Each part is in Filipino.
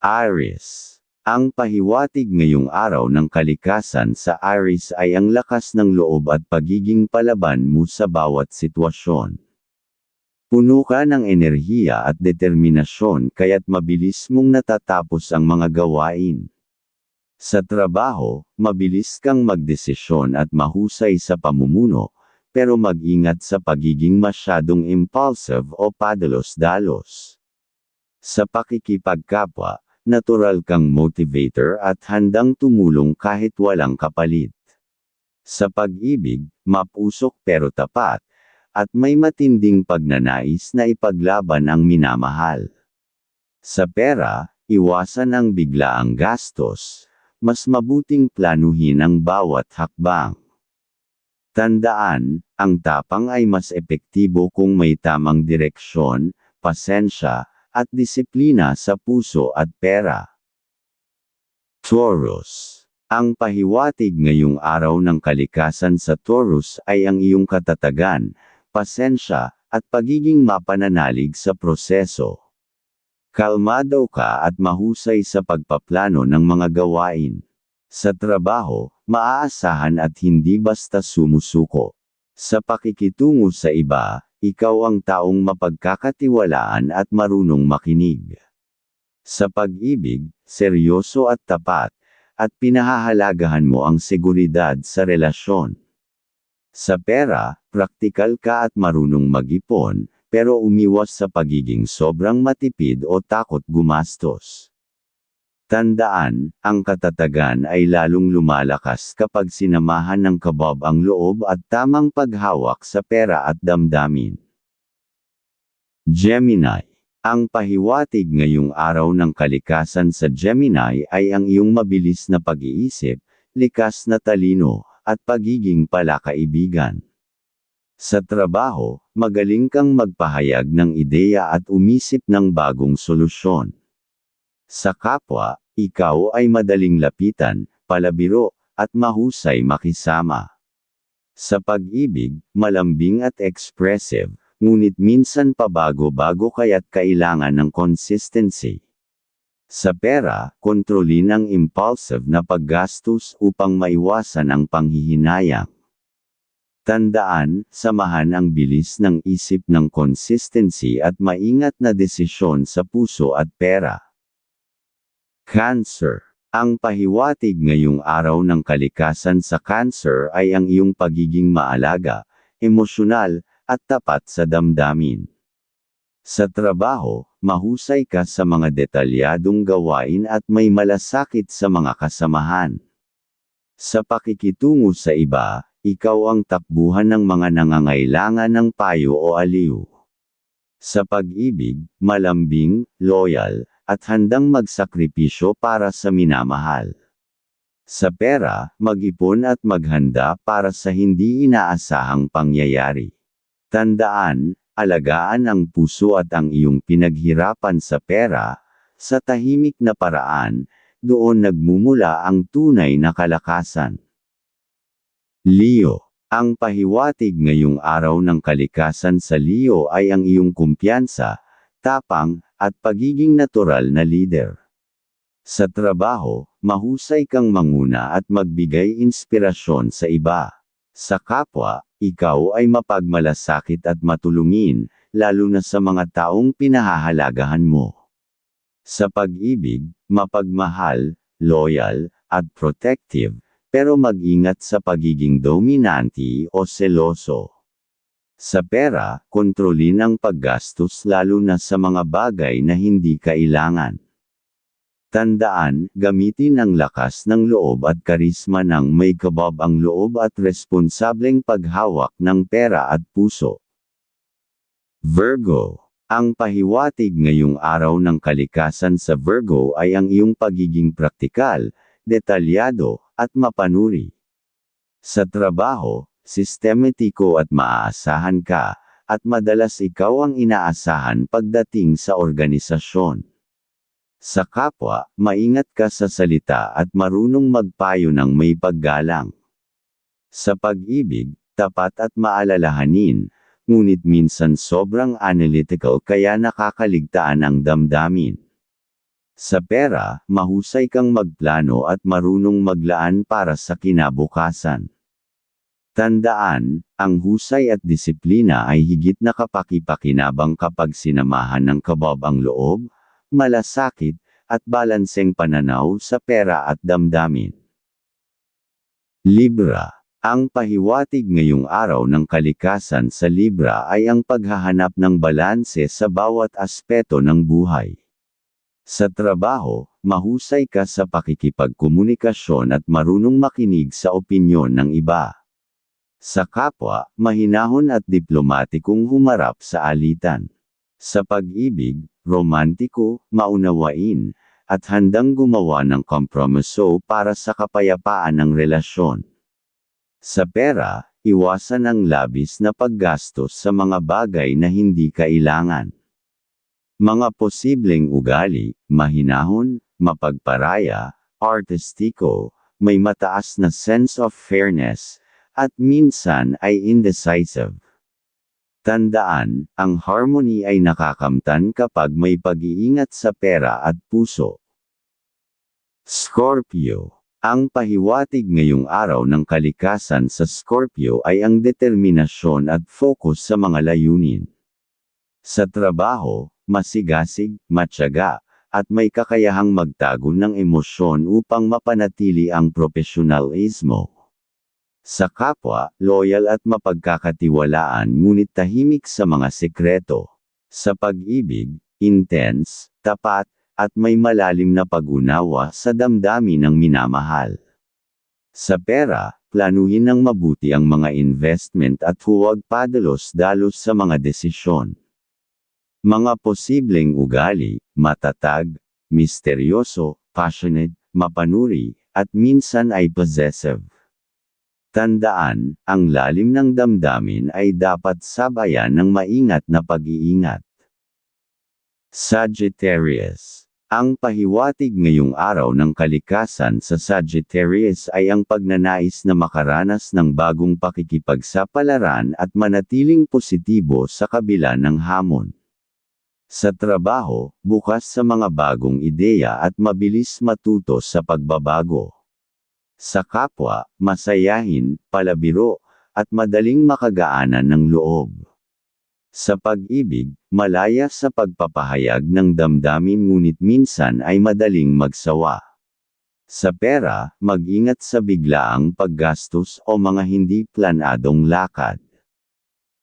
Aries. Ang pahiwatig ngayong araw ng kalikasan sa Aries ay ang lakas ng loob at pagiging palaban mo sa bawat sitwasyon. Puno ka ng enerhiya at determinasyon kaya't mabilis mong natatapos ang mga gawain. Sa trabaho, mabilis kang magdesisyon at mahusay sa pamumuno, pero mag-ingat sa pagiging masyadong impulsive o padalos-dalos. Sa pakikipagkapwa, natural kang motivator at handang tumulong kahit walang kapalit. Sa pag-ibig, mapusok pero tapat, at may matinding pagnanais na ipaglaban ang minamahal. Sa pera, iwasan ang biglaang gastos, mas mabuting planuhin ang bawat hakbang. Tandaan, ang tapang ay mas epektibo kung may tamang direksyon, pasensya, at disiplina sa puso at pera. Taurus. Ang pahiwatig ngayong araw ng kalikasan sa Taurus ay ang iyong katatagan, pasensya, at pagiging mapananalig sa proseso. Kalmado ka at mahusay sa pagpaplano ng mga gawain. Sa trabaho, maaasahan at hindi basta sumusuko. Sa pakikitungo sa iba, ikaw ang taong mapagkakatiwalaan at marunong makinig. Sa pag-ibig, seryoso at tapat, at pinahahalagahan mo ang seguridad sa relasyon. Sa pera, praktikal ka at marunong mag-ipon, pero umiwas sa pagiging sobrang matipid o takot gumastos. Tandaan, ang katatagan ay lalong lumalakas kapag sinamahan ng kabab ang loob at tamang paghawak sa pera at damdamin. Gemini. Ang pahiwatig ngayong araw ng kalikasan sa Gemini ay ang iyong mabilis na pag-iisip, likas na talino, at pagiging palakaibigan. Sa trabaho, magaling kang magpahayag ng ideya at umisip ng bagong solusyon. Sa kapwa, ikaw ay madaling lapitan, palabiro, at mahusay makisama. Sa pag-ibig, malambing at expressive, ngunit minsan pabago-bago kaya't kailangan ng consistency. Sa pera, kontrolin ang impulsive na paggastos upang maiwasan ang panghihinayang. Tandaan, samahan ang bilis ng isip ng consistency at maingat na desisyon sa puso at pera. Cancer. Ang pahiwatig ngayong araw ng kalikasan sa Cancer ay ang iyong pagiging maalaga, emosyonal, at tapat sa damdamin. Sa trabaho, mahusay ka sa mga detalyadong gawain at may malasakit sa mga kasamahan. Sa pakikitungo sa iba, ikaw ang takbuhan ng mga nangangailangan ng payo o aliw. Sa pag-ibig, malambing, loyal, at handang magsakripisyo para sa minamahal. Sa pera, mag-ipon at maghanda para sa hindi inaasahang pangyayari. Tandaan, alagaan ang puso at ang iyong pinaghirapan sa pera, sa tahimik na paraan, doon nagmumula ang tunay na kalakasan. Leo ang pahiwatig ngayong araw ng kalikasan sa Leo ay ang iyong kumpiyansa, tapang, at pagiging natural na leader. Sa trabaho, mahusay kang manguna at magbigay inspirasyon sa iba. Sa kapwa, ikaw ay mapagmalasakit at matulungin, lalo na sa mga taong pinahahalagahan mo. Sa pag-ibig, mapagmahal, loyal, at protective, pero mag-ingat sa pagiging dominante o seloso. Sa pera, kontrolin ang paggastos lalo na sa mga bagay na hindi kailangan. Tandaan, gamitin ang lakas ng loob at karisma ng may kabab ang loob at responsableng paghawak ng pera at puso. Virgo. Ang pahiwatig ngayong araw ng kalikasan sa Virgo ay ang iyong pagiging praktikal, detalyado, at mapanuri. Sa trabaho, sistematiko at maaasahan ka, at madalas ikaw ang inaasahan pagdating sa organisasyon. Sa kapwa, maingat ka sa salita at marunong magpayo ng may paggalang. Sa pag-ibig, tapat at maalalahanin, ngunit minsan sobrang analytical kaya nakakaligtaan ang damdamin. Sa pera, mahusay kang magplano at marunong maglaan para sa kinabukasan. Tandaan, ang husay at disiplina ay higit na kapaki-pakinabang kapag sinamahan ng kabab ang loob, malasakit, at balanseng pananaw sa pera at damdamin. Libra Ang pahiwatig ngayong araw ng kalikasan sa Libra ay ang paghahanap ng balanse sa bawat aspeto ng buhay. Sa trabaho, mahusay ka sa pakikipagkomunikasyon at marunong makinig sa opinyon ng iba. Sa kapwa, mahinahon at diplomatikong humarap sa alitan. Sa pag-ibig, romantiko, maunawain, at handang gumawa ng kompromiso para sa kapayapaan ng relasyon. Sa pera, iwasan ang labis na paggastos sa mga bagay na hindi kailangan. Mga posibleng ugali, mahinahon, mapagparaya, artistiko, may mataas na sense of fairness, at minsan ay indecisive. Tandaan, ang harmony ay nakakamtan kapag may pag-iingat sa pera at puso. Scorpio ang pahiwatig ngayong araw ng kalikasan sa Scorpio ay ang determinasyon at focus sa mga layunin. Sa trabaho, masigasig, matyaga, at may kakayahang magtago ng emosyon upang mapanatili ang profesionalismo. Sa kapwa, loyal at mapagkakatiwalaan ngunit tahimik sa mga sekreto. Sa pag-ibig, intense, tapat, at may malalim na pag-unawa sa damdamin ng minamahal. Sa pera, planuhin ng mabuti ang mga investment at huwag padalos-dalos sa mga desisyon. Mga posibleng ugali, matatag, misteryoso, passionate, mapanuri, at minsan ay possessive. Tandaan, ang lalim ng damdamin ay dapat sabayan ng maingat na pag-iingat. Sagittarius ang pahiwatig ngayong araw ng kalikasan sa Sagittarius ay ang pagnanais na makaranas ng bagong pakikipagsapalaran at manatiling positibo sa kabila ng hamon. Sa trabaho, bukas sa mga bagong ideya at mabilis matuto sa pagbabago. Sa kapwa, masayahin, palabiro, at madaling makagaanan ng loob. Sa pag-ibig, malaya sa pagpapahayag ng damdamin ngunit minsan ay madaling magsawa. Sa pera, mag-ingat sa biglaang paggastos o mga hindi planadong lakad.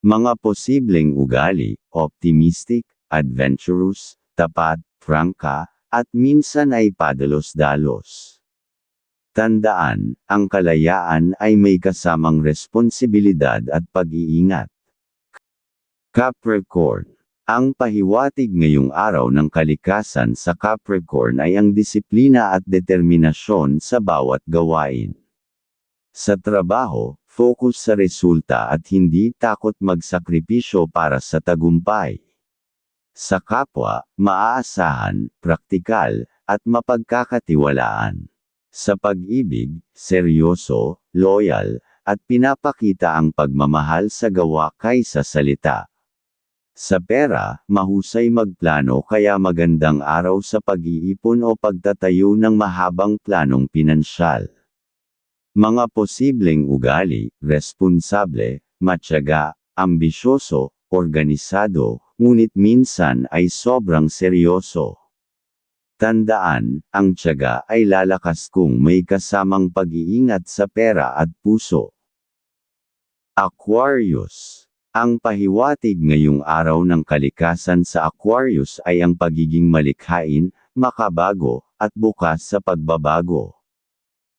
Mga posibleng ugali, optimistic, adventurous, tapat, prangka, at minsan ay padalos-dalos. Tandaan, ang kalayaan ay may kasamang responsibilidad at pag-iingat. Capricorn. Ang pahiwatig ngayong araw ng kalikasan sa Capricorn ay ang disiplina at determinasyon sa bawat gawain. Sa trabaho, focus sa resulta at hindi takot magsakripisyo para sa tagumpay. Sa kapwa, maaasahan, praktikal, at mapagkakatiwalaan. Sa pag-ibig, seryoso, loyal, at pinapakita ang pagmamahal sa gawa kaysa salita. Sa pera, mahusay magplano kaya magandang araw sa pag-iipon o pagtatayo ng mahabang planong pinansyal. Mga posibleng ugali, responsable, matyaga, ambisyoso, organisado, ngunit minsan ay sobrang seryoso. Tandaan, ang tiyaga ay lalakas kung may kasamang pag-iingat sa pera at puso. Aquarius ang pahiwatig ngayong araw ng kalikasan sa Aquarius ay ang pagiging malikhain, makabago, at bukas sa pagbabago.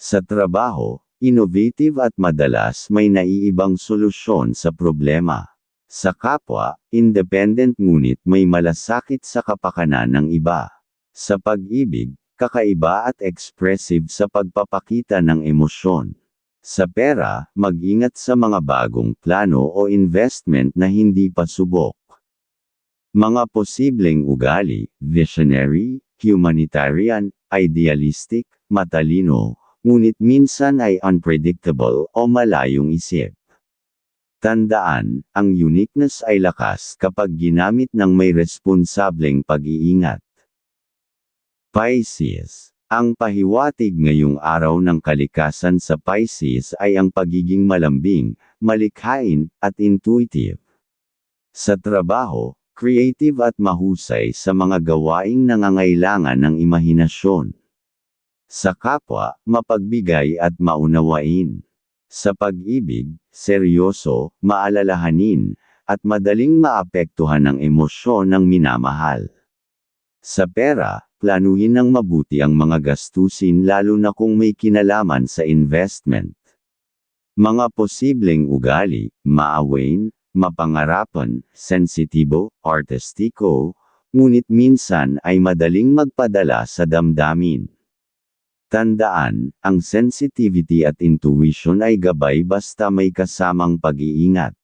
Sa trabaho, innovative at madalas may naiibang solusyon sa problema. Sa kapwa, independent ngunit may malasakit sa kapakanan ng iba. Sa pag-ibig, kakaiba at expressive sa pagpapakita ng emosyon. Sa pera, mag-ingat sa mga bagong plano o investment na hindi pa subok. Mga posibleng ugali, visionary, humanitarian, idealistic, matalino, ngunit minsan ay unpredictable o malayong isip. Tandaan, ang uniqueness ay lakas kapag ginamit ng may responsableng pag-iingat. Pisces. Ang pahiwatig ngayong araw ng kalikasan sa Pisces ay ang pagiging malambing, malikhain, at intuitive. Sa trabaho, creative at mahusay sa mga gawaing nangangailangan ng imahinasyon. Sa kapwa, mapagbigay at maunawain. Sa pag-ibig, seryoso, maalalahanin, at madaling maapektuhan ng emosyon ng minamahal. Sa pera, planuhin ng mabuti ang mga gastusin lalo na kung may kinalaman sa investment. Mga posibleng ugali, maawain, mapangarapan, sensitibo, artistiko, ngunit minsan ay madaling magpadala sa damdamin. Tandaan, ang sensitivity at intuition ay gabay basta may kasamang pag-iingat.